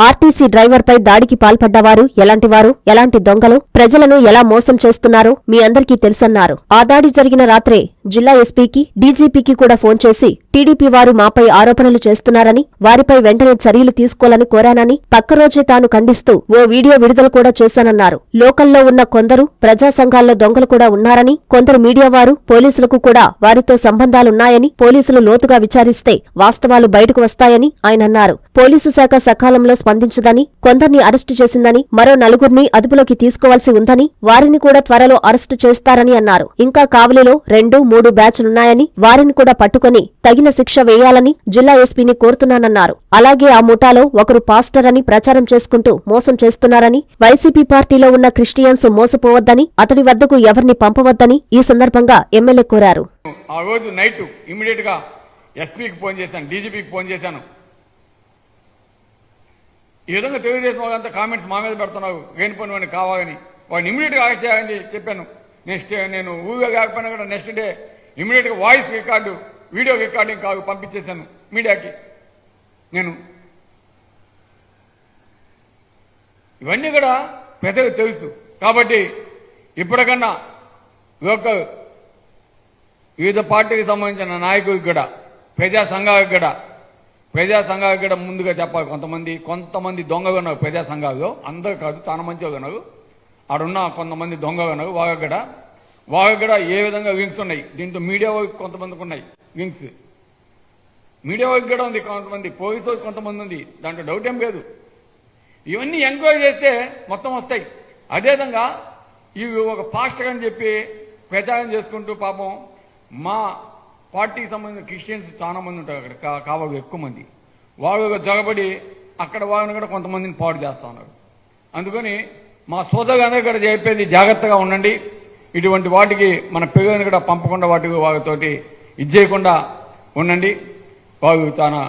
RTC డ్రైవర్పై దాడికి పాల్పడ్డవారు ఎలాంటివారు? ఎలాంటి దొంగలు? ప్రజలను ఎలా మోసం చేస్తున్నారో మీ అందరికీ తెలుసన్నారు. ఆ దాడి జరిగిన రాత్రే జిల్లా ఎస్పీకి డీజీపీకి కూడా ఫోన్ చేసి టీడీపీ వారు మాపై ఆరోపణలు చేస్తున్నారని వారిపై వెంటనే చర్యలు తీసుకోవాలని కోరానని పక్క రోజే తాను ఖండిస్తూ ఓ వీడియో విడుదల కూడా చేశానన్నారు. లోకల్లో ఉన్న కొందరు ప్రజా సంఘాల్లో దొంగలు కూడా ఉన్నారని కొందరు మీడియా వారు పోలీసులకు కూడా వారితో సంబంధాలున్నాయని పోలీసులు లోతుగా విచారిస్తే వాస్తవాలు బయటకు వస్తాయని ఆయన అన్నారు. పోలీసు శాఖ సకాలంలో స్పందించదని కొందరిని అరెస్టు చేసిందని మరో నలుగురిని అదుపులోకి తీసుకోవాల్సి ఉందని వారిని కూడా త్వరలో అరెస్టు చేస్తారని అన్నారు. ఇంకా కావలిలో రెండు మూడు బ్యాచ్లున్నాయని వారిని కూడా పట్టుకుని తగిన శిక్ష వేయాలని జిల్లా ఎస్పీని కోరుతున్నానన్నారు. అలాగే ఆ ముఠాలో ఒకరు పాస్టర్ అని ప్రచారం చేసుకుంటూ మోసం చేస్తున్నారని వైసీపీ పార్టీలో ఉన్న క్రిస్టియన్స్ మోసపోవద్దని అతడి వద్దకు ఎవరిని పంపవద్దని ఈ సందర్భంగా ఎమ్మెల్యే కోరారు. ఆ రోజు నైట్ ఇమీడియట్గా ఎస్పీకి ఫోన్ చేశాను డీజీపీకి ఫోన్ చేశాను. ఈ విధంగా తెలుగుదేశం వాళ్ళంతా కామెంట్స్ మా మీద పెడుతున్నావు లేని పని వాడిని కావాలని. వాడిని ఇమీడియట్గా అరెస్ట్ చేయాలని చెప్పాను. నెక్స్ట్ నేను ఊగా కాకపోయినా కూడా నెక్స్ట్ డే ఇమీడియట్గా వాయిస్ రికార్డు వీడియో రికార్డింగ్ కాదు పంపించేశాను మీడియాకి. నేను ఇవన్నీ కూడా పెద్దగా తెలుసు. కాబట్టి ఇప్పటికన్నా యొక్క వివిధ పార్టీకి సంబంధించిన నాయకుడికి కూడా ప్రజా సంఘాలకు కూడా ప్రజా సంఘాలకు కూడా ముందుగా చెప్పాలి. కొంతమంది కొంతమంది దొంగగా ఉన్నారు ప్రజా సంఘాలు. అందరు కాదు చాలా మంచిగా ఉన్నారు. ఆడున్న కొంతమంది దొంగగా ఉన్నారు. వాళ్ళకి కూడా వాళ్ళకి కూడా ఏ విధంగా వింగ్స్ ఉన్నాయి? దీంతో మీడియా వాళ్ళకి కొంతమందికి ఉన్నాయి. వింగ్స్ మీడియా వాళ్ళకి కూడా ఉంది కొంతమంది. పోలీసు వాళ్ళకి కొంతమంది ఉంది. దాంట్లో డౌట్ ఏం లేదు. ఇవన్నీ ఎంక్వైరీ చేస్తే మొత్తం వస్తాయి. అదేవిధంగా ఇవి ఒక పాస్టర్ అని చెప్పి ప్రచారం చేసుకుంటూ పాపం మా పార్టీకి సంబంధించిన క్రిస్టియన్స్ చాలా మంది ఉంటారు అక్కడ. కావాలి ఎక్కువ మంది. వాళ్ళు జగబడి అక్కడ వాళ్ళని కూడా కొంతమందిని పాడు చేస్తా ఉన్నారు. అందుకని మా సోదరులందరూ కూడా చెప్పేది జాగ్రత్తగా ఉండండి. ఇటువంటి వాటికి మన పిల్లల్ని కూడా పంపకుండా వాటికి వాళ్ళతోటి ఇది చేయకుండా ఉండండి. వాళ్ళు చాలా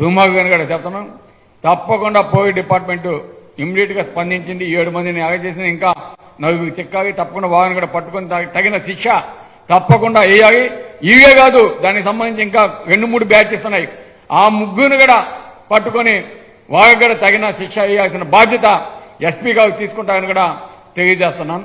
దుర్మార్గంగా కూడా చెప్తున్నాం. తప్పకుండా పోలీస్ డిపార్ట్మెంట్ ఇమ్మీడియట్గా స్పందించింది. ఏడు మందిని అరెస్ట్ చేసిన ఇంకా నలుగురు చిక్కాలి తప్పకుండా వాళ్ళని కూడా పట్టుకుని తగిన శిక్ష తప్పకుండా వేయాలి ఇవే కాదు దానికి సంబంధించి ఇంకా రెండు మూడు బ్యాచెస్ ఉన్నాయి. ఆ ముగ్గురు కూడా పట్టుకొని వాళ్ళకి కూడా తగిన శిక్ష వేయాల్సిన బాధ్యత ఎస్పీ గారు తీసుకుంటారని కూడా తెలియజేస్తున్నాను